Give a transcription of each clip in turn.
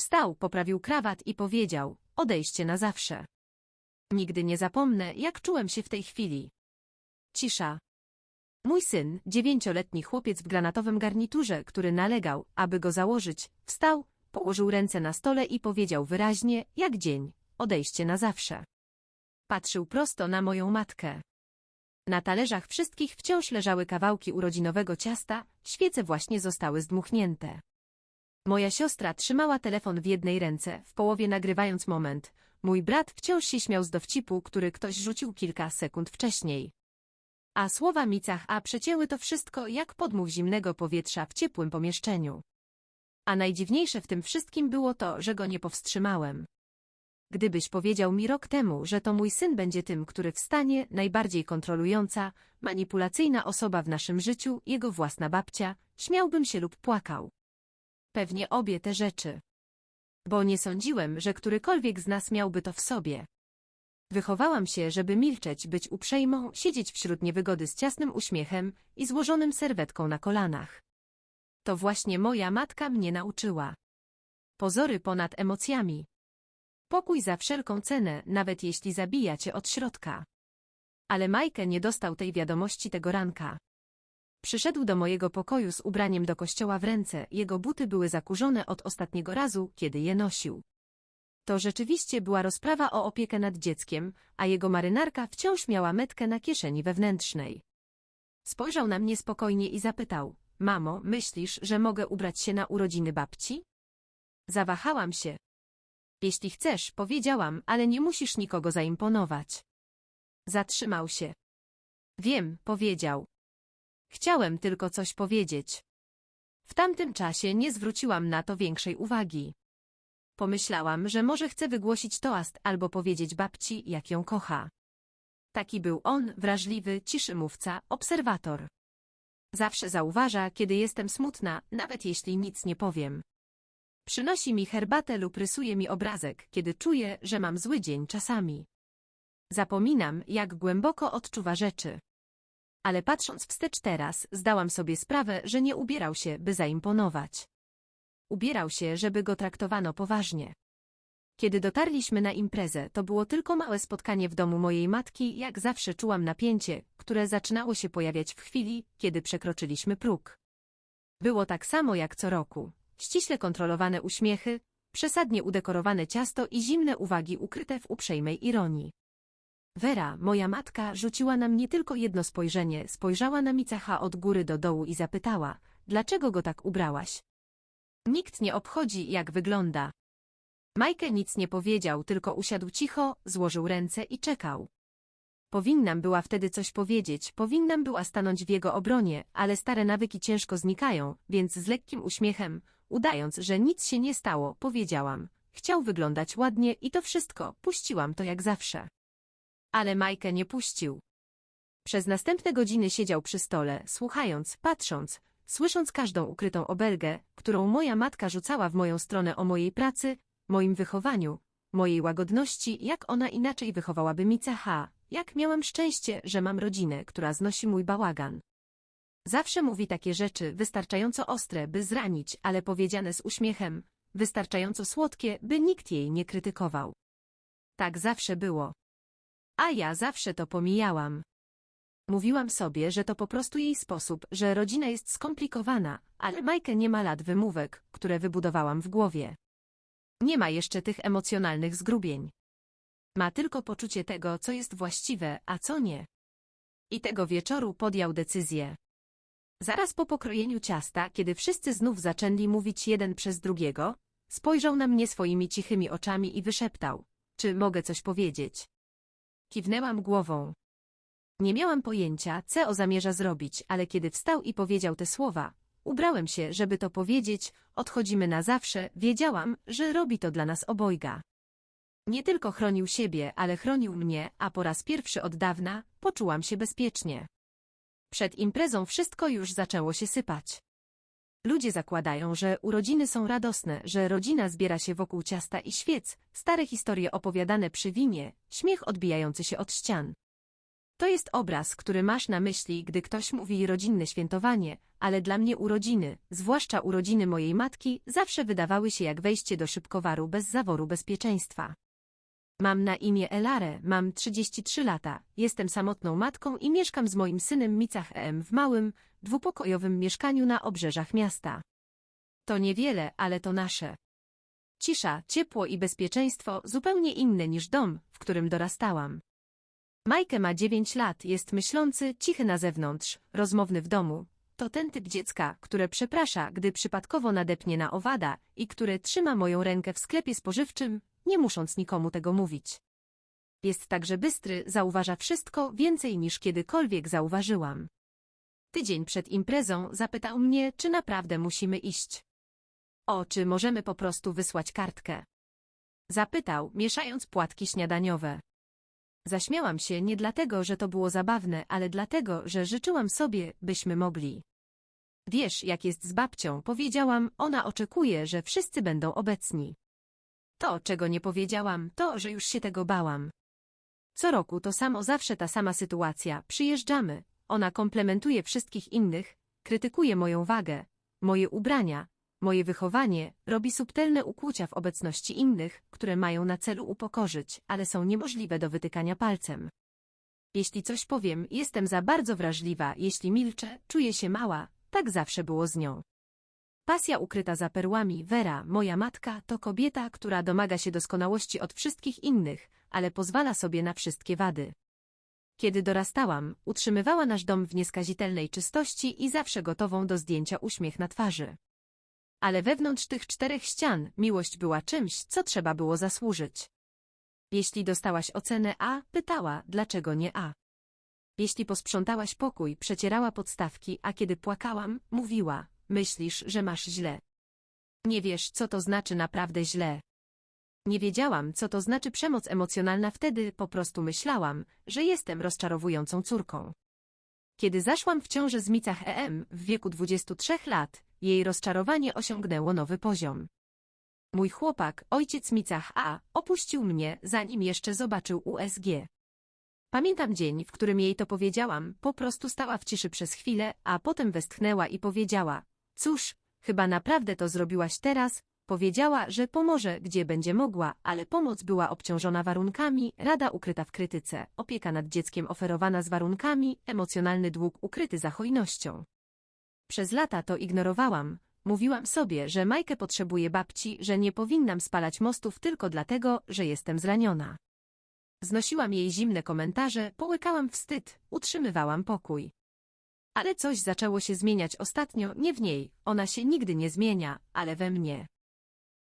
Wstał, poprawił krawat i powiedział, odejście na zawsze. Nigdy nie zapomnę, jak czułem się w tej chwili. Cisza. Mój syn, dziewięcioletni chłopiec w granatowym garniturze, który nalegał, aby go założyć, wstał, położył ręce na stole i powiedział wyraźnie, jak dzień, odejście na zawsze. Patrzył prosto na moją matkę. Na talerzach wszystkich wciąż leżały kawałki urodzinowego ciasta, świece właśnie zostały zdmuchnięte. Moja siostra trzymała telefon w jednej ręce, w połowie nagrywając moment. Mój brat wciąż się śmiał z dowcipu, który ktoś rzucił kilka sekund wcześniej. A słowa Micach A przecięły to wszystko jak podmuch zimnego powietrza w ciepłym pomieszczeniu. A najdziwniejsze w tym wszystkim było to, że go nie powstrzymałem. Gdybyś powiedział mi rok temu, że to mój syn będzie tym, który wstanie, najbardziej kontrolująca, manipulacyjna osoba w naszym życiu, jego własna babcia, śmiałbym się lub płakał. Pewnie obie te rzeczy. Bo nie sądziłem, że którykolwiek z nas miałby to w sobie. Wychowałam się, żeby milczeć, być uprzejmą, siedzieć wśród niewygody z ciasnym uśmiechem i złożonym serwetką na kolanach. To właśnie moja matka mnie nauczyła. Pozory ponad emocjami. Pokój za wszelką cenę, nawet jeśli zabija cię od środka. Ale Majkę nie dostał tej wiadomości tego ranka. Przyszedł do mojego pokoju z ubraniem do kościoła w ręce, jego buty były zakurzone od ostatniego razu, kiedy je nosił. To rzeczywiście była rozprawa o opiekę nad dzieckiem, a jego marynarka wciąż miała metkę na kieszeni wewnętrznej. Spojrzał na mnie spokojnie i zapytał, mamo, myślisz, że mogę ubrać się na urodziny babci? Zawahałam się. Jeśli chcesz, powiedziałam, ale nie musisz nikogo zaimponować. Zatrzymał się. Wiem, powiedział. Chciałem tylko coś powiedzieć. W tamtym czasie nie zwróciłam na to większej uwagi. Pomyślałam, że może chce wygłosić toast albo powiedzieć babci, jak ją kocha. Taki był on, wrażliwy, ciszy mówca, obserwator. Zawsze zauważa, kiedy jestem smutna, nawet jeśli nic nie powiem. Przynosi mi herbatę lub rysuje mi obrazek, kiedy czuję, że mam zły dzień czasami. Zapominam, jak głęboko odczuwa rzeczy. Ale patrząc wstecz teraz, zdałam sobie sprawę, że nie ubierał się, by zaimponować. Ubierał się, żeby go traktowano poważnie. Kiedy dotarliśmy na imprezę, to było tylko małe spotkanie w domu mojej matki, jak zawsze czułam napięcie, które zaczynało się pojawiać w chwili, kiedy przekroczyliśmy próg. Było tak samo jak co roku. Ściśle kontrolowane uśmiechy, przesadnie udekorowane ciasto i zimne uwagi ukryte w uprzejmej ironii. Wera, moja matka, rzuciła na mnie tylko jedno spojrzenie, spojrzała na Micacha od góry do dołu i zapytała, dlaczego go tak ubrałaś? Nikt nie obchodzi, jak wygląda. Majkę nic nie powiedział, tylko usiadł cicho, złożył ręce i czekał. Powinnam była wtedy coś powiedzieć, powinnam była stanąć w jego obronie, ale stare nawyki ciężko znikają, więc z lekkim uśmiechem, udając, że nic się nie stało, powiedziałam. Chciał wyglądać ładnie i to wszystko, puściłam to jak zawsze. Ale Majkę nie puścił. Przez następne godziny siedział przy stole, słuchając, patrząc, słysząc każdą ukrytą obelgę, którą moja matka rzucała w moją stronę o mojej pracy, moim wychowaniu, mojej łagodności, jak ona inaczej wychowałaby mi cecha, jak miałam szczęście, że mam rodzinę, która znosi mój bałagan. Zawsze mówi takie rzeczy, wystarczająco ostre, by zranić, ale powiedziane z uśmiechem, wystarczająco słodkie, by nikt jej nie krytykował. Tak zawsze było. A ja zawsze to pomijałam. Mówiłam sobie, że to po prostu jej sposób, że rodzina jest skomplikowana, ale Majkę nie ma lat wymówek, które wybudowałam w głowie. Nie ma jeszcze tych emocjonalnych zgrubień. Ma tylko poczucie tego, co jest właściwe, a co nie. I tego wieczoru podjął decyzję. Zaraz po pokrojeniu ciasta, kiedy wszyscy znów zaczęli mówić jeden przez drugiego, spojrzał na mnie swoimi cichymi oczami i wyszeptał, czy mogę coś powiedzieć. Kiwnęłam głową. Nie miałam pojęcia, co zamierza zrobić, ale kiedy wstał i powiedział te słowa, ubrałem się, żeby to powiedzieć, odchodzimy na zawsze, wiedziałam, że robi to dla nas obojga. Nie tylko chronił siebie, ale chronił mnie, a po raz pierwszy od dawna poczułam się bezpiecznie. Przed imprezą wszystko już zaczęło się sypać. Ludzie zakładają, że urodziny są radosne, że rodzina zbiera się wokół ciasta i świec, stare historie opowiadane przy winie, śmiech odbijający się od ścian. To jest obraz, który masz na myśli, gdy ktoś mówi rodzinne świętowanie, ale dla mnie urodziny, zwłaszcza urodziny mojej matki, zawsze wydawały się jak wejście do szybkowaru bez zaworu bezpieczeństwa. Mam na imię Elare, mam 33 lata, jestem samotną matką i mieszkam z moim synem Micach EM w małym, dwupokojowym mieszkaniu na obrzeżach miasta. To niewiele, ale to nasze. Cisza, ciepło i bezpieczeństwo zupełnie inne niż dom, w którym dorastałam. Majkę ma 9 lat, jest myślący, cichy na zewnątrz, rozmowny w domu. To ten typ dziecka, które przeprasza, gdy przypadkowo nadepnie na owada i które trzyma moją rękę w sklepie spożywczym, nie musząc nikomu tego mówić. Jest także bystry, zauważa wszystko więcej niż kiedykolwiek zauważyłam. Tydzień przed imprezą zapytał mnie, czy naprawdę musimy iść. O, czy możemy po prostu wysłać kartkę? Zapytał, mieszając płatki śniadaniowe. Zaśmiałam się nie dlatego, że to było zabawne, ale dlatego, że życzyłam sobie, byśmy mogli. Wiesz, jak jest z babcią, powiedziałam, ona oczekuje, że wszyscy będą obecni. To, czego nie powiedziałam, to, że już się tego bałam. Co roku to samo zawsze ta sama sytuacja, przyjeżdżamy, ona komplementuje wszystkich innych, krytykuje moją wagę, moje ubrania, moje wychowanie, robi subtelne ukłucia w obecności innych, które mają na celu upokorzyć, ale są niemożliwe do wytykania palcem. Jeśli coś powiem, jestem za bardzo wrażliwa, jeśli milczę, czuję się mała, tak zawsze było z nią. Pasja ukryta za perłami, Vera, moja matka, to kobieta, która domaga się doskonałości od wszystkich innych, ale pozwala sobie na wszystkie wady. Kiedy dorastałam, utrzymywała nasz dom w nieskazitelnej czystości i zawsze gotową do zdjęcia uśmiech na twarzy. Ale wewnątrz tych czterech ścian miłość była czymś, co trzeba było zasłużyć. Jeśli dostałaś ocenę A, pytała, dlaczego nie A. Jeśli posprzątałaś pokój, przecierała podstawki, a kiedy płakałam, mówiła, myślisz, że masz źle. Nie wiesz, co to znaczy naprawdę źle. Nie wiedziałam, co to znaczy przemoc emocjonalna wtedy, po prostu myślałam, że jestem rozczarowującą córką. Kiedy zaszłam w ciążę z Micach EM w wieku 23 lat, jej rozczarowanie osiągnęło nowy poziom. Mój chłopak, ojciec Micach A, opuścił mnie, zanim jeszcze zobaczył USG. Pamiętam dzień, w którym jej to powiedziałam, po prostu stała w ciszy przez chwilę, a potem westchnęła i powiedziała, cóż, chyba naprawdę to zrobiłaś teraz, powiedziała, że pomoże, gdzie będzie mogła, ale pomoc była obciążona warunkami, rada ukryta w krytyce, opieka nad dzieckiem oferowana z warunkami, emocjonalny dług ukryty za hojnością. Przez lata to ignorowałam. Mówiłam sobie, że Majkę potrzebuje babci, że nie powinnam spalać mostów tylko dlatego, że jestem zraniona. Znosiłam jej zimne komentarze, połykałam wstyd, utrzymywałam pokój. Ale coś zaczęło się zmieniać ostatnio, nie w niej, ona się nigdy nie zmienia, ale we mnie.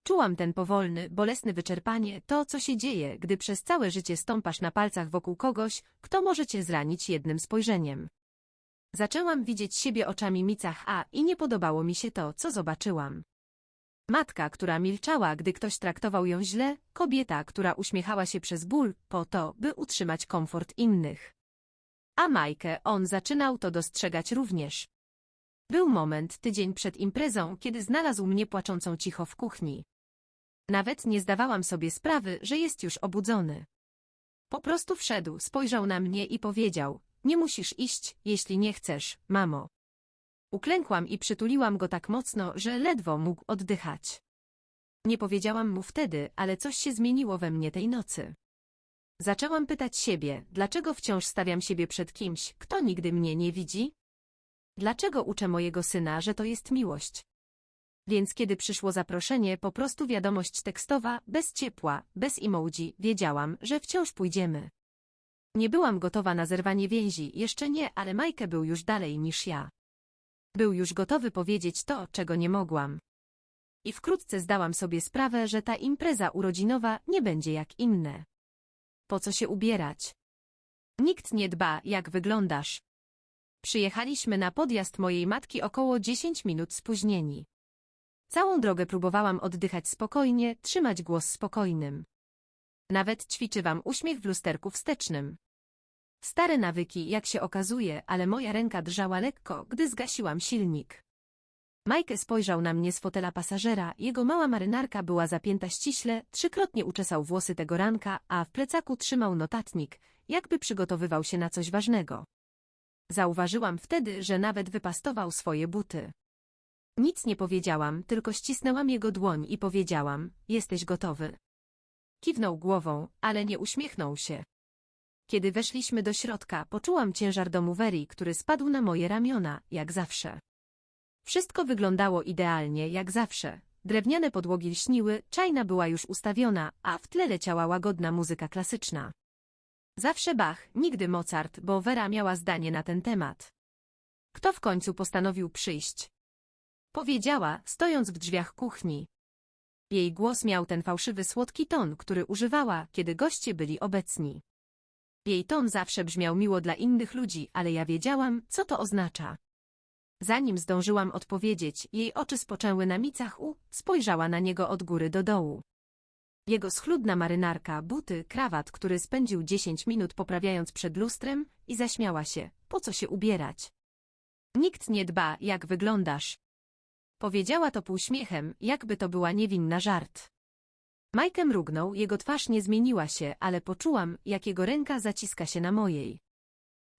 Czułam ten powolny, bolesny wyczerpanie, to co się dzieje, gdy przez całe życie stąpasz na palcach wokół kogoś, kto może cię zranić jednym spojrzeniem. Zaczęłam widzieć siebie oczami Micach A i nie podobało mi się to, co zobaczyłam. Matka, która milczała, gdy ktoś traktował ją źle, kobieta, która uśmiechała się przez ból, po to, by utrzymać komfort innych. A Majkę on zaczynał to dostrzegać również. Był moment, tydzień przed imprezą, kiedy znalazł mnie płaczącą cicho w kuchni. Nawet nie zdawałam sobie sprawy, że jest już obudzony. Po prostu wszedł, spojrzał na mnie i powiedział, nie musisz iść, jeśli nie chcesz, mamo. Uklękłam i przytuliłam go tak mocno, że ledwo mógł oddychać. Nie powiedziałam mu wtedy, ale coś się zmieniło we mnie tej nocy. Zaczęłam pytać siebie, dlaczego wciąż stawiam siebie przed kimś, kto nigdy mnie nie widzi? Dlaczego uczę mojego syna, że to jest miłość? Więc kiedy przyszło zaproszenie, po prostu wiadomość tekstowa, bez ciepła, bez emoji, wiedziałam, że wciąż pójdziemy. Nie byłam gotowa na zerwanie więzi, jeszcze nie, ale Majkę był już dalej niż ja. Był już gotowy powiedzieć to, czego nie mogłam. I wkrótce zdałam sobie sprawę, że ta impreza urodzinowa nie będzie jak inne. Po co się ubierać? Nikt nie dba, jak wyglądasz. Przyjechaliśmy na podjazd mojej matki około 10 minut spóźnieni. Całą drogę próbowałam oddychać spokojnie, trzymać głos spokojnym. Nawet ćwiczywam uśmiech w lusterku wstecznym. Stare nawyki, jak się okazuje, ale moja ręka drżała lekko, gdy zgasiłam silnik. Mike spojrzał na mnie z fotela pasażera, jego mała marynarka była zapięta ściśle, trzykrotnie uczesał włosy tego ranka, a w plecaku trzymał notatnik, jakby przygotowywał się na coś ważnego. Zauważyłam wtedy, że nawet wypastował swoje buty. Nic nie powiedziałam, tylko ścisnęłam jego dłoń i powiedziałam, jesteś gotowy. Kiwnął głową, ale nie uśmiechnął się. Kiedy weszliśmy do środka, poczułam ciężar domu Wery, który spadł na moje ramiona, jak zawsze. Wszystko wyglądało idealnie, jak zawsze. Drewniane podłogi lśniły, czajna była już ustawiona, a w tle leciała łagodna muzyka klasyczna. Zawsze Bach, nigdy Mozart, bo Wera miała zdanie na ten temat. Kto w końcu postanowił przyjść? Powiedziała, stojąc w drzwiach kuchni. Jej głos miał ten fałszywy słodki ton, który używała, kiedy goście byli obecni. Jej ton zawsze brzmiał miło dla innych ludzi, ale ja wiedziałam, co to oznacza. Zanim zdążyłam odpowiedzieć, jej oczy spoczęły na micach u, spojrzała na niego od góry do dołu. Jego schludna marynarka, buty, krawat, który spędził dziesięć minut poprawiając przed lustrem i zaśmiała się, po co się ubierać. Nikt nie dba, jak wyglądasz. Powiedziała to półśmiechem, jakby to była niewinna żart. Majkę mrugnął, jego twarz nie zmieniła się, ale poczułam, jak jego ręka zaciska się na mojej.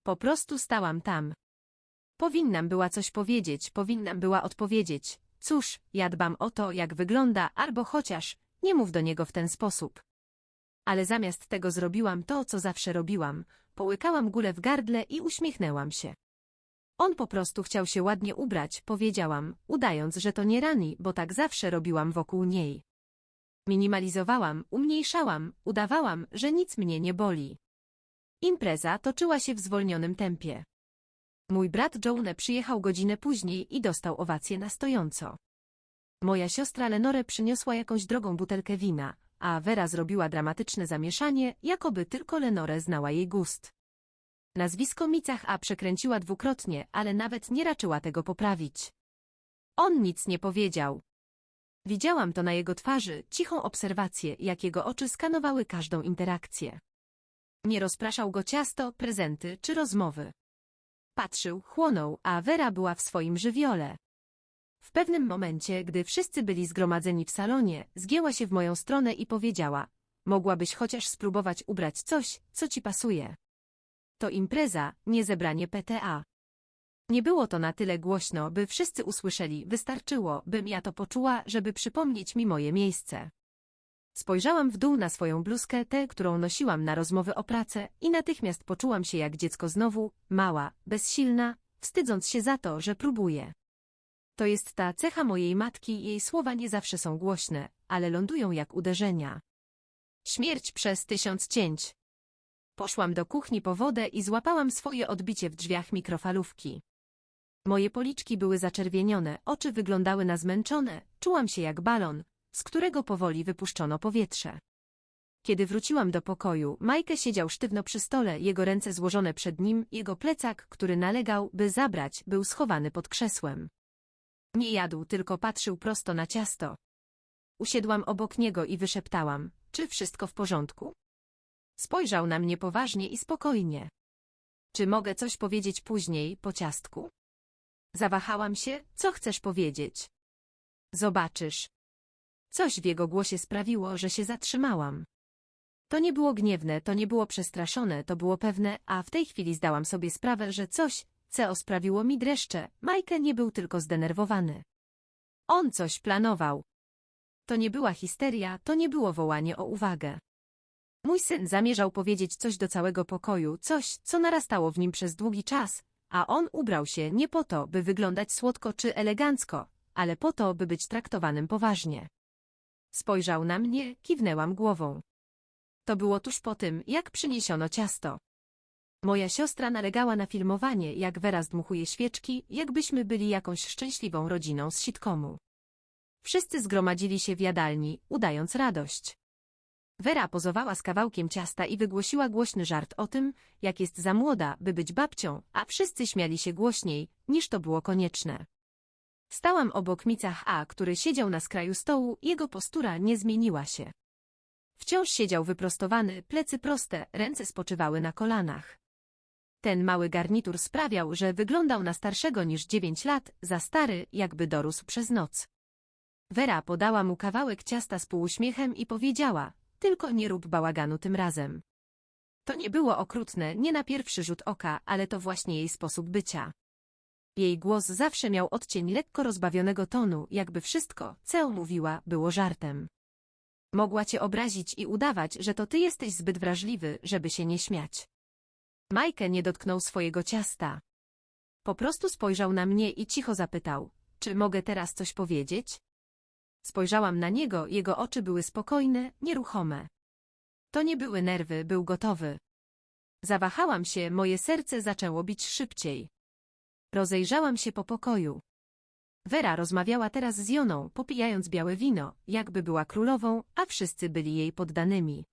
Po prostu stałam tam. Powinnam była coś powiedzieć, powinnam była odpowiedzieć. Cóż, ja dbam o to, jak wygląda, albo chociaż, nie mów do niego w ten sposób. Ale zamiast tego zrobiłam to, co zawsze robiłam. Połykałam gulę w gardle i uśmiechnęłam się. On po prostu chciał się ładnie ubrać, powiedziałam, udając, że to nie rani, bo tak zawsze robiłam wokół niej. Minimalizowałam, umniejszałam, udawałam, że nic mnie nie boli. Impreza toczyła się w zwolnionym tempie. Mój brat Joanne przyjechał godzinę później i dostał owację na stojąco. Moja siostra Lenore przyniosła jakąś drogą butelkę wina, a Vera zrobiła dramatyczne zamieszanie, jakoby tylko Lenore znała jej gust. Nazwisko Micach A przekręciła dwukrotnie, ale nawet nie raczyła tego poprawić. On nic nie powiedział. Widziałam to na jego twarzy, cichą obserwację, jak jego oczy skanowały każdą interakcję. Nie rozpraszał go ciasto, prezenty czy rozmowy. Patrzył, chłonął, a Vera była w swoim żywiole. W pewnym momencie, gdy wszyscy byli zgromadzeni w salonie, zgięła się w moją stronę i powiedziała, mogłabyś chociaż spróbować ubrać coś, co ci pasuje. To impreza, nie zebranie PTA. Nie było to na tyle głośno, by wszyscy usłyszeli, wystarczyło, bym ja to poczuła, żeby przypomnieć mi moje miejsce. Spojrzałam w dół na swoją bluzkę, tę, którą nosiłam na rozmowy o pracę i natychmiast poczułam się jak dziecko znowu, mała, bezsilna, wstydząc się za to, że próbuję. To jest ta cecha mojej matki, jej słowa nie zawsze są głośne, ale lądują jak uderzenia. Śmierć przez tysiąc cięć. Poszłam do kuchni po wodę i złapałam swoje odbicie w drzwiach mikrofalówki. Moje policzki były zaczerwienione, oczy wyglądały na zmęczone, czułam się jak balon, z którego powoli wypuszczono powietrze. Kiedy wróciłam do pokoju, Majkę siedział sztywno przy stole, jego ręce złożone przed nim, jego plecak, który nalegał, by zabrać, był schowany pod krzesłem. Nie jadł, tylko patrzył prosto na ciasto. Usiadłam obok niego i wyszeptałam, czy wszystko w porządku? Spojrzał na mnie poważnie i spokojnie. Czy mogę coś powiedzieć później, po ciastku? Zawahałam się, co chcesz powiedzieć? Zobaczysz. Coś w jego głosie sprawiło, że się zatrzymałam. To nie było gniewne, to nie było przestraszone, to było pewne, a w tej chwili zdałam sobie sprawę, że coś, co sprawiło mi dreszcze, Majkę nie był tylko zdenerwowany. On coś planował. To nie była histeria, to nie było wołanie o uwagę. Mój syn zamierzał powiedzieć coś do całego pokoju, coś, co narastało w nim przez długi czas, a on ubrał się nie po to, by wyglądać słodko czy elegancko, ale po to, by być traktowanym poważnie. Spojrzał na mnie, kiwnęłam głową. To było tuż po tym, jak przyniesiono ciasto. Moja siostra nalegała na filmowanie, jak Wera zdmuchuje świeczki, jakbyśmy byli jakąś szczęśliwą rodziną z sitcomu. Wszyscy zgromadzili się w jadalni, udając radość. Wera pozowała z kawałkiem ciasta i wygłosiła głośny żart o tym, jak jest za młoda, by być babcią, a wszyscy śmiali się głośniej, niż to było konieczne. Stałam obok Micach A, który siedział na skraju stołu, jego postura nie zmieniła się. Wciąż siedział wyprostowany, plecy proste, ręce spoczywały na kolanach. Ten mały garnitur sprawiał, że wyglądał na starszego niż dziewięć lat, za stary, jakby dorósł przez noc. Wera podała mu kawałek ciasta z półuśmiechem i powiedziała, tylko nie rób bałaganu tym razem. To nie było okrutne, nie na pierwszy rzut oka, ale to właśnie jej sposób bycia. Jej głos zawsze miał odcień lekko rozbawionego tonu, jakby wszystko, co mówiła, było żartem. Mogła cię obrazić i udawać, że to ty jesteś zbyt wrażliwy, żeby się nie śmiać. Majkę nie dotknął swojego ciasta. Po prostu spojrzał na mnie i cicho zapytał, czy mogę teraz coś powiedzieć? Spojrzałam na niego, jego oczy były spokojne, nieruchome. To nie były nerwy, był gotowy. Zawahałam się, moje serce zaczęło bić szybciej. Rozejrzałam się po pokoju. Wera rozmawiała teraz z Joną, popijając białe wino, jakby była królową, a wszyscy byli jej poddanymi.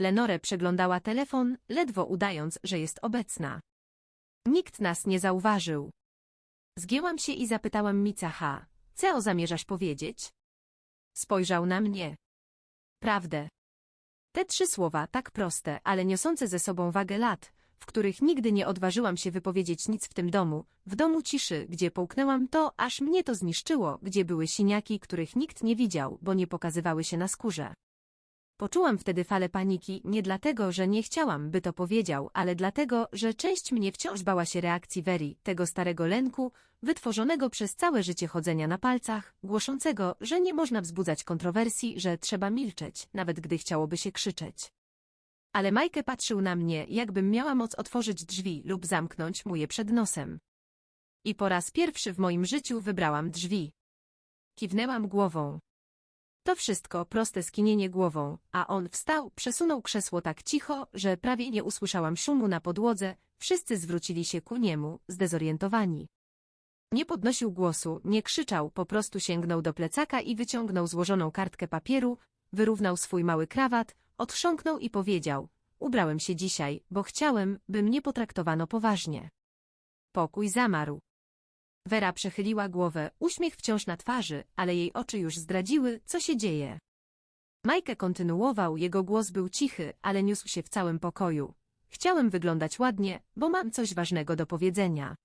Lenore przeglądała telefon, ledwo udając, że jest obecna. Nikt nas nie zauważył. Zgięłam się i zapytałam Micacha, co zamierzasz powiedzieć? Spojrzał na mnie. Prawdę. Te trzy słowa, tak proste, ale niosące ze sobą wagę lat, w których nigdy nie odważyłam się wypowiedzieć nic w tym domu, w domu ciszy, gdzie połknęłam to, aż mnie to zniszczyło, gdzie były siniaki, których nikt nie widział, bo nie pokazywały się na skórze. Poczułam wtedy falę paniki, nie dlatego, że nie chciałam, by to powiedział, ale dlatego, że część mnie wciąż bała się reakcji Veri, tego starego lęku, wytworzonego przez całe życie chodzenia na palcach, głoszącego, że nie można wzbudzać kontrowersji, że trzeba milczeć, nawet gdy chciałoby się krzyczeć. Ale Majkę patrzył na mnie, jakbym miała moc otworzyć drzwi lub zamknąć mu je przed nosem. I po raz pierwszy w moim życiu wybrałam drzwi. Kiwnęłam głową. To wszystko proste skinienie głową, a on wstał, przesunął krzesło tak cicho, że prawie nie usłyszałam szumu na podłodze, wszyscy zwrócili się ku niemu, zdezorientowani. Nie podnosił głosu, nie krzyczał, po prostu sięgnął do plecaka i wyciągnął złożoną kartkę papieru, wyrównał swój mały krawat, odchrząknął i powiedział, ubrałem się dzisiaj, bo chciałem, by mnie potraktowano poważnie. Pokój zamarł. Wera przechyliła głowę, uśmiech wciąż na twarzy, ale jej oczy już zdradziły, co się dzieje. Majkę kontynuował, jego głos był cichy, ale niósł się w całym pokoju. Chciałem wyglądać ładnie, bo mam coś ważnego do powiedzenia.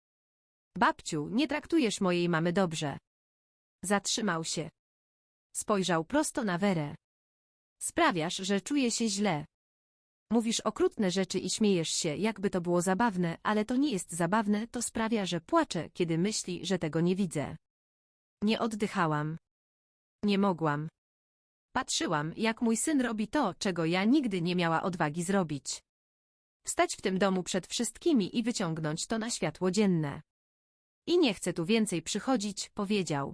Babciu, nie traktujesz mojej mamy dobrze. Zatrzymał się. Spojrzał prosto na Werę. Sprawiasz, że czuję się źle. Mówisz okrutne rzeczy i śmiejesz się, jakby to było zabawne, ale to nie jest zabawne, to sprawia, że płaczę, kiedy myśli, że tego nie widzę. Nie oddychałam. Nie mogłam. Patrzyłam, jak mój syn robi to, czego ja nigdy nie miała odwagi zrobić. Wstać w tym domu przed wszystkimi i wyciągnąć to na światło dzienne. I nie chcę tu więcej przychodzić, powiedział.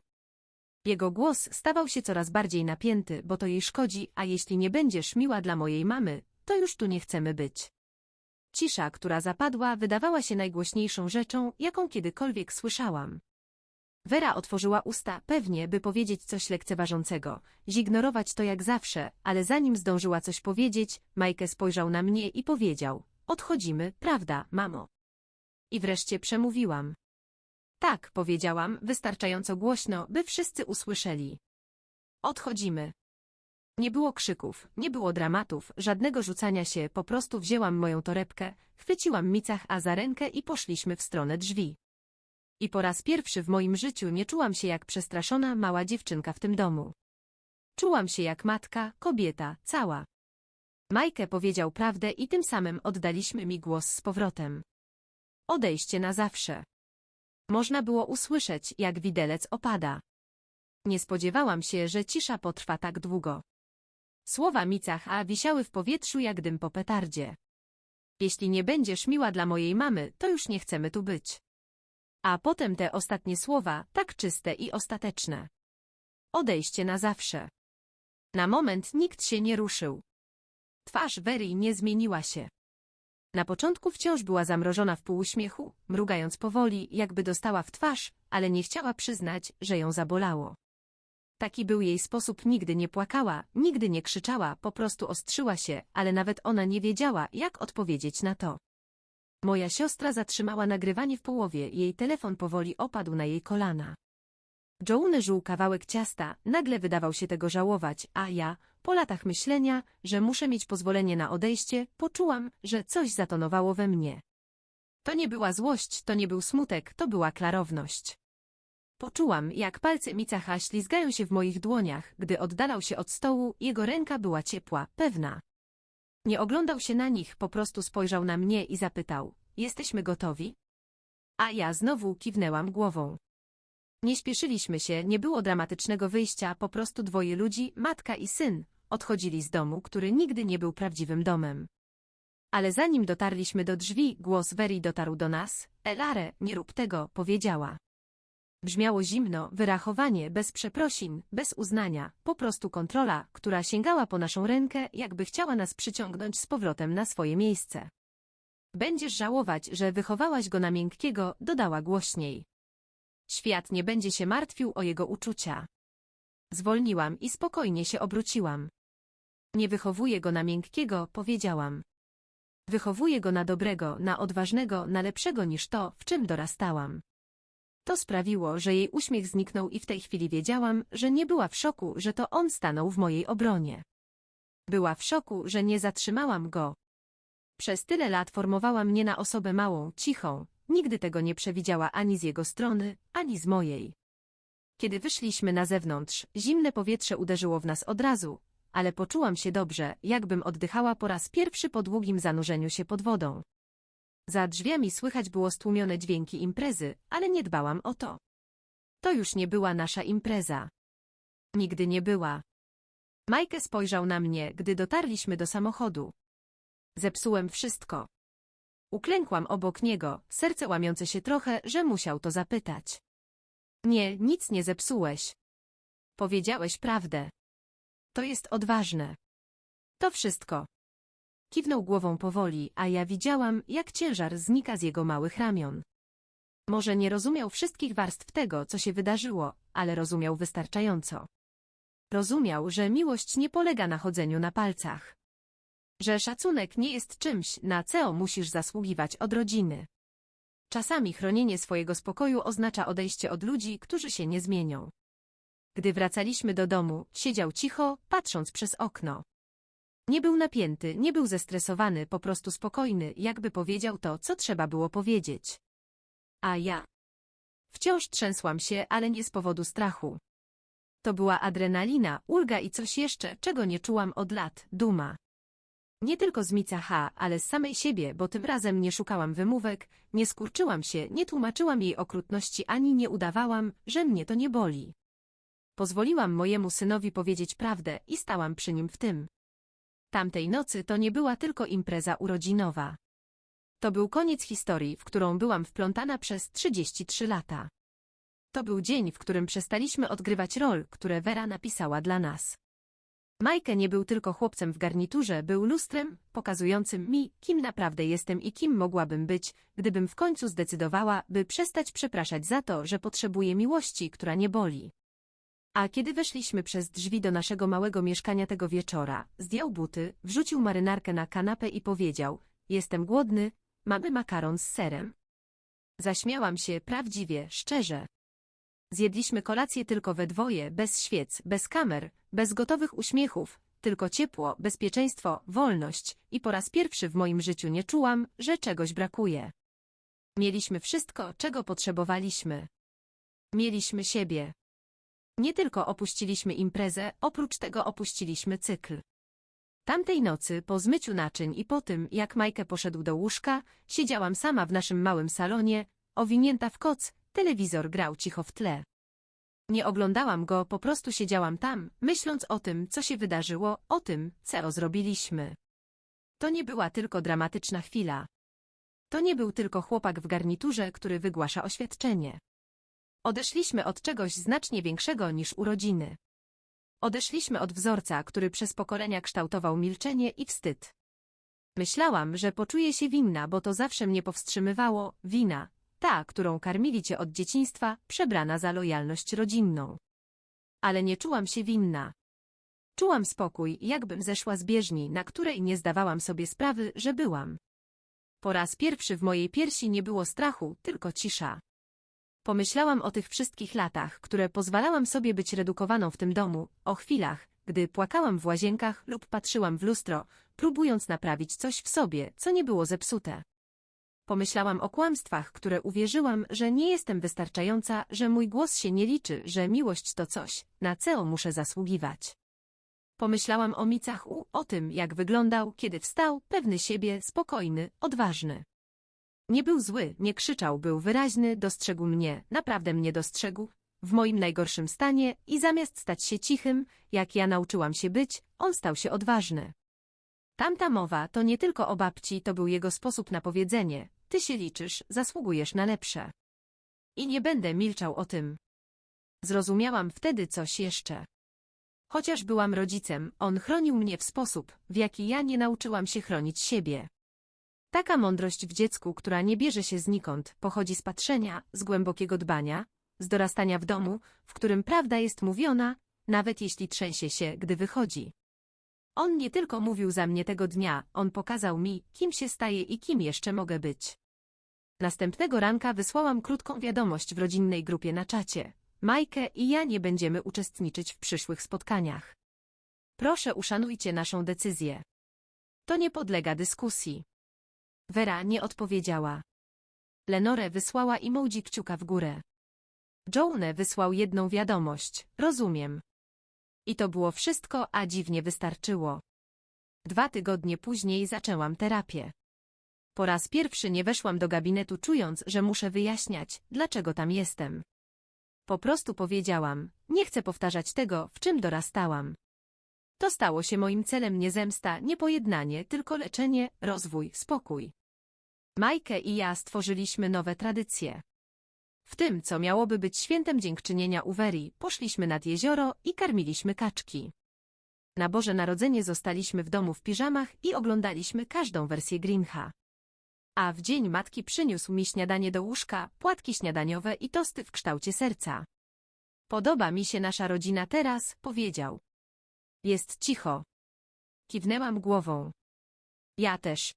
Jego głos stawał się coraz bardziej napięty, bo to jej szkodzi, a jeśli nie będziesz miła dla mojej mamy, to już tu nie chcemy być. Cisza, która zapadła, wydawała się najgłośniejszą rzeczą, jaką kiedykolwiek słyszałam. Wera otworzyła usta, pewnie, by powiedzieć coś lekceważącego, zignorować to jak zawsze, ale zanim zdążyła coś powiedzieć, Majkę spojrzał na mnie i powiedział, odchodzimy, prawda, mamo? I wreszcie przemówiłam. Tak, powiedziałam, wystarczająco głośno, by wszyscy usłyszeli. Odchodzimy. Nie było krzyków, nie było dramatów, żadnego rzucania się, po prostu wzięłam moją torebkę, chwyciłam Micach A za rękę i poszliśmy w stronę drzwi. I po raz pierwszy w moim życiu nie czułam się jak przestraszona mała dziewczynka w tym domu. Czułam się jak matka, kobieta, cała. Majkę powiedział prawdę i tym samym oddaliśmy mi głos z powrotem. Odejście na zawsze. Można było usłyszeć, jak widelec opada. Nie spodziewałam się, że cisza potrwa tak długo. Słowa Micach A wisiały w powietrzu jak dym po petardzie. Jeśli nie będziesz miła dla mojej mamy, to już nie chcemy tu być. A potem te ostatnie słowa, tak czyste i ostateczne. Odejście na zawsze. Na moment nikt się nie ruszył. Twarz Wery nie zmieniła się. Na początku wciąż była zamrożona w półuśmiechu, mrugając powoli, jakby dostała w twarz, ale nie chciała przyznać, że ją zabolało. Taki był jej sposób, nigdy nie płakała, nigdy nie krzyczała, po prostu ostrzyła się, ale nawet ona nie wiedziała, jak odpowiedzieć na to. Moja siostra zatrzymała nagrywanie w połowie, jej telefon powoli opadł na jej kolana. Joune żuł kawałek ciasta, nagle wydawał się tego żałować, a ja, po latach myślenia, że muszę mieć pozwolenie na odejście, poczułam, że coś zatonowało we mnie. To nie była złość, to nie był smutek, to była klarowność. Poczułam, jak palce Micacha ślizgają się w moich dłoniach, gdy oddalał się od stołu, jego ręka była ciepła, pewna. Nie oglądał się na nich, po prostu spojrzał na mnie i zapytał, jesteśmy gotowi? A ja znowu kiwnęłam głową. Nie śpieszyliśmy się, nie było dramatycznego wyjścia, po prostu dwoje ludzi, matka i syn, odchodzili z domu, który nigdy nie był prawdziwym domem. Ale zanim dotarliśmy do drzwi, głos Veri dotarł do nas. Elare, nie rób tego, powiedziała. Brzmiało zimno, wyrachowanie, bez przeprosin, bez uznania, po prostu kontrola, która sięgała po naszą rękę, jakby chciała nas przyciągnąć z powrotem na swoje miejsce. Będziesz żałować, że wychowałaś go na miękkiego, dodała głośniej. Świat nie będzie się martwił o jego uczucia. Zwolniłam i spokojnie się obróciłam. Nie wychowuję go na miękkiego, powiedziałam. Wychowuję go na dobrego, na odważnego, na lepszego niż to, w czym dorastałam. To sprawiło, że jej uśmiech zniknął i w tej chwili wiedziałam, że nie była w szoku, że to on stanął w mojej obronie. Była w szoku, że nie zatrzymałam go. Przez tyle lat formowała mnie na osobę małą, cichą, nigdy tego nie przewidziała ani z jego strony, ani z mojej. Kiedy wyszliśmy na zewnątrz, zimne powietrze uderzyło w nas od razu, ale poczułam się dobrze, jakbym oddychała po raz pierwszy po długim zanurzeniu się pod wodą. Za drzwiami słychać było stłumione dźwięki imprezy, ale nie dbałam o to. To już nie była nasza impreza. Nigdy nie była. Majkę spojrzał na mnie, gdy dotarliśmy do samochodu. Zepsułem wszystko. Uklękłam obok niego, serce łamiące się trochę, że musiał to zapytać. Nie, nic nie zepsułeś. Powiedziałeś prawdę. To jest odważne. To wszystko. Kiwnął głową powoli, a ja widziałam, jak ciężar znika z jego małych ramion. Może nie rozumiał wszystkich warstw tego, co się wydarzyło, ale rozumiał wystarczająco. Rozumiał, że miłość nie polega na chodzeniu na palcach. Że szacunek nie jest czymś, na co musisz zasługiwać od rodziny. Czasami chronienie swojego spokoju oznacza odejście od ludzi, którzy się nie zmienią. Gdy wracaliśmy do domu, siedział cicho, patrząc przez okno. Nie był napięty, nie był zestresowany, po prostu spokojny, jakby powiedział to, co trzeba było powiedzieć. A ja? Wciąż trzęsłam się, ale nie z powodu strachu. To była adrenalina, ulga i coś jeszcze, czego nie czułam od lat, duma. Nie tylko z Mica H, ale z samej siebie, bo tym razem nie szukałam wymówek, nie skurczyłam się, nie tłumaczyłam jej okrutności ani nie udawałam, że mnie to nie boli. Pozwoliłam mojemu synowi powiedzieć prawdę i stałam przy nim w tym. Tamtej nocy to nie była tylko impreza urodzinowa. To był koniec historii, w którą byłam wplątana przez 33 lata. To był dzień, w którym przestaliśmy odgrywać rol, które Vera napisała dla nas. Majkę nie był tylko chłopcem w garniturze, był lustrem, pokazującym mi, kim naprawdę jestem i kim mogłabym być, gdybym w końcu zdecydowała, by przestać przepraszać za to, że potrzebuję miłości, która nie boli. A kiedy weszliśmy przez drzwi do naszego małego mieszkania tego wieczora, zdjął buty, wrzucił marynarkę na kanapę i powiedział, jestem głodny, mamy makaron z serem. Zaśmiałam się prawdziwie, szczerze. Zjedliśmy kolację tylko we dwoje, bez świec, bez kamer, bez gotowych uśmiechów, tylko ciepło, bezpieczeństwo, wolność i po raz pierwszy w moim życiu nie czułam, że czegoś brakuje. Mieliśmy wszystko, czego potrzebowaliśmy. Mieliśmy siebie. Nie tylko opuściliśmy imprezę, oprócz tego opuściliśmy cykl. Tamtej nocy, po zmyciu naczyń i po tym, jak Majkę poszedł do łóżka, siedziałam sama w naszym małym salonie, owinięta w koc, telewizor grał cicho w tle. Nie oglądałam go, po prostu siedziałam tam, myśląc o tym, co się wydarzyło, o tym, co zrobiliśmy. To nie była tylko dramatyczna chwila. To nie był tylko chłopak w garniturze, który wygłasza oświadczenie. Odeszliśmy od czegoś znacznie większego niż urodziny. Odeszliśmy od wzorca, który przez pokolenia kształtował milczenie i wstyd. Myślałam, że poczuję się winna, bo to zawsze mnie powstrzymywało, wina, ta, którą karmili cię od dzieciństwa, przebrana za lojalność rodzinną. Ale nie czułam się winna. Czułam spokój, jakbym zeszła z bieżni, na której nie zdawałam sobie sprawy, że byłam. Po raz pierwszy w mojej piersi nie było strachu, tylko cisza. Pomyślałam o tych wszystkich latach, które pozwalałam sobie być redukowaną w tym domu, o chwilach, gdy płakałam w łazienkach lub patrzyłam w lustro, próbując naprawić coś w sobie, co nie było zepsute. Pomyślałam o kłamstwach, które uwierzyłam, że nie jestem wystarczająca, że mój głos się nie liczy, że miłość to coś, na co muszę zasługiwać. Pomyślałam o Micachu, o tym, jak wyglądał, kiedy wstał, pewny siebie, spokojny, odważny. Nie był zły, nie krzyczał, był wyraźny, dostrzegł mnie, naprawdę mnie dostrzegł, w moim najgorszym stanie i zamiast stać się cichym, jak ja nauczyłam się być, on stał się odważny. Tamta mowa to nie tylko o babci, to był jego sposób na powiedzenie, ty się liczysz, zasługujesz na lepsze. I nie będę milczał o tym. Zrozumiałam wtedy coś jeszcze. Chociaż byłam rodzicem, on chronił mnie w sposób, w jaki ja nie nauczyłam się chronić siebie. Taka mądrość w dziecku, która nie bierze się znikąd, pochodzi z patrzenia, z głębokiego dbania, z dorastania w domu, w którym prawda jest mówiona, nawet jeśli trzęsie się, gdy wychodzi. On nie tylko mówił za mnie tego dnia, on pokazał mi, kim się staję i kim jeszcze mogę być. Następnego ranka wysłałam krótką wiadomość w rodzinnej grupie na czacie. Majkę i ja nie będziemy uczestniczyć w przyszłych spotkaniach. Proszę uszanujcie naszą decyzję. To nie podlega dyskusji. Wera nie odpowiedziała. Lenore wysłała emoji kciuka w górę. Joanne wysłał jedną wiadomość, rozumiem. I to było wszystko, a dziwnie wystarczyło. Dwa tygodnie później zaczęłam terapię. Po raz pierwszy nie weszłam do gabinetu czując, że muszę wyjaśniać, dlaczego tam jestem. Po prostu powiedziałam, nie chcę powtarzać tego, w czym dorastałam. To stało się moim celem nie zemsta, nie pojednanie, tylko leczenie, rozwój, spokój. Majkę i ja stworzyliśmy nowe tradycje. W tym, co miałoby być świętem dziękczynienia u Weri, poszliśmy nad jezioro i karmiliśmy kaczki. Na Boże Narodzenie zostaliśmy w domu w piżamach i oglądaliśmy każdą wersję Grincha. A w dzień matki przyniósł mi śniadanie do łóżka, płatki śniadaniowe i tosty w kształcie serca. Podoba mi się nasza rodzina teraz, powiedział. Jest cicho. Kiwnęłam głową. Ja też.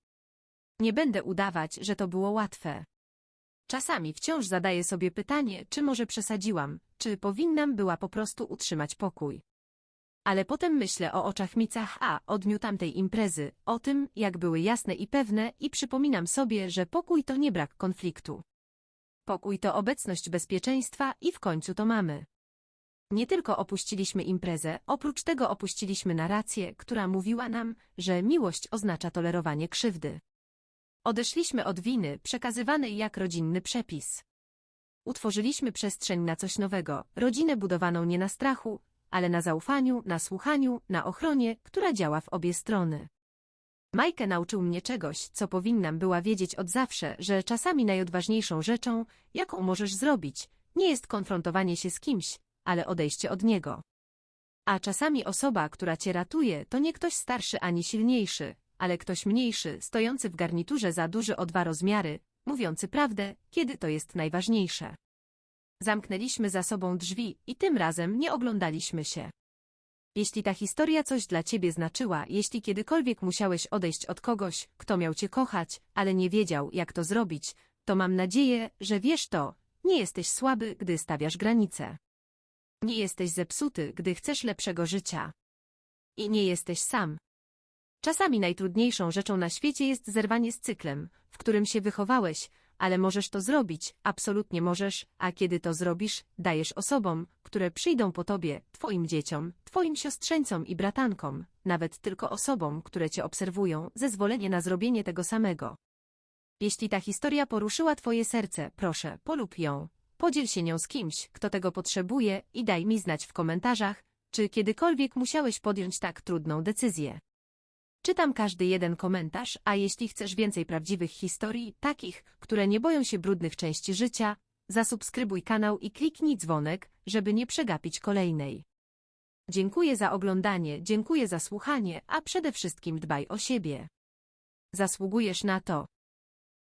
Nie będę udawać, że to było łatwe. Czasami wciąż zadaję sobie pytanie, czy może przesadziłam, czy powinnam była po prostu utrzymać pokój. Ale potem myślę o oczach Micach A od dniu tamtej imprezy, o tym, jak były jasne i pewne i przypominam sobie, że pokój to nie brak konfliktu. Pokój to obecność bezpieczeństwa i w końcu to mamy. Nie tylko opuściliśmy imprezę, oprócz tego opuściliśmy narrację, która mówiła nam, że miłość oznacza tolerowanie krzywdy. Odeszliśmy od winy, przekazywanej jak rodzinny przepis. Utworzyliśmy przestrzeń na coś nowego, rodzinę budowaną nie na strachu, ale na zaufaniu, na słuchaniu, na ochronie, która działa w obie strony. Majkę nauczył mnie czegoś, co powinnam była wiedzieć od zawsze, że czasami najodważniejszą rzeczą, jaką możesz zrobić, nie jest konfrontowanie się z kimś, ale odejście od niego. A czasami osoba, która cię ratuje, to nie ktoś starszy ani silniejszy, ale ktoś mniejszy, stojący w garniturze za duży o dwa rozmiary, mówiący prawdę, kiedy to jest najważniejsze. Zamknęliśmy za sobą drzwi i tym razem nie oglądaliśmy się. Jeśli ta historia coś dla ciebie znaczyła, jeśli kiedykolwiek musiałeś odejść od kogoś, kto miał cię kochać, ale nie wiedział, jak to zrobić, to mam nadzieję, że wiesz to, nie jesteś słaby, gdy stawiasz granice. Nie jesteś zepsuty, gdy chcesz lepszego życia. I nie jesteś sam. Czasami najtrudniejszą rzeczą na świecie jest zerwanie z cyklem, w którym się wychowałeś, ale możesz to zrobić, absolutnie możesz, a kiedy to zrobisz, dajesz osobom, które przyjdą po tobie, twoim dzieciom, twoim siostrzeńcom i bratankom, nawet tylko osobom, które cię obserwują, zezwolenie na zrobienie tego samego. Jeśli ta historia poruszyła twoje serce, proszę, polub ją. Podziel się nią z kimś, kto tego potrzebuje i daj mi znać w komentarzach, czy kiedykolwiek musiałeś podjąć tak trudną decyzję. Czytam każdy jeden komentarz, a jeśli chcesz więcej prawdziwych historii, takich, które nie boją się brudnych części życia, zasubskrybuj kanał i kliknij dzwonek, żeby nie przegapić kolejnej. Dziękuję za oglądanie, dziękuję za słuchanie, a przede wszystkim dbaj o siebie. Zasługujesz na to.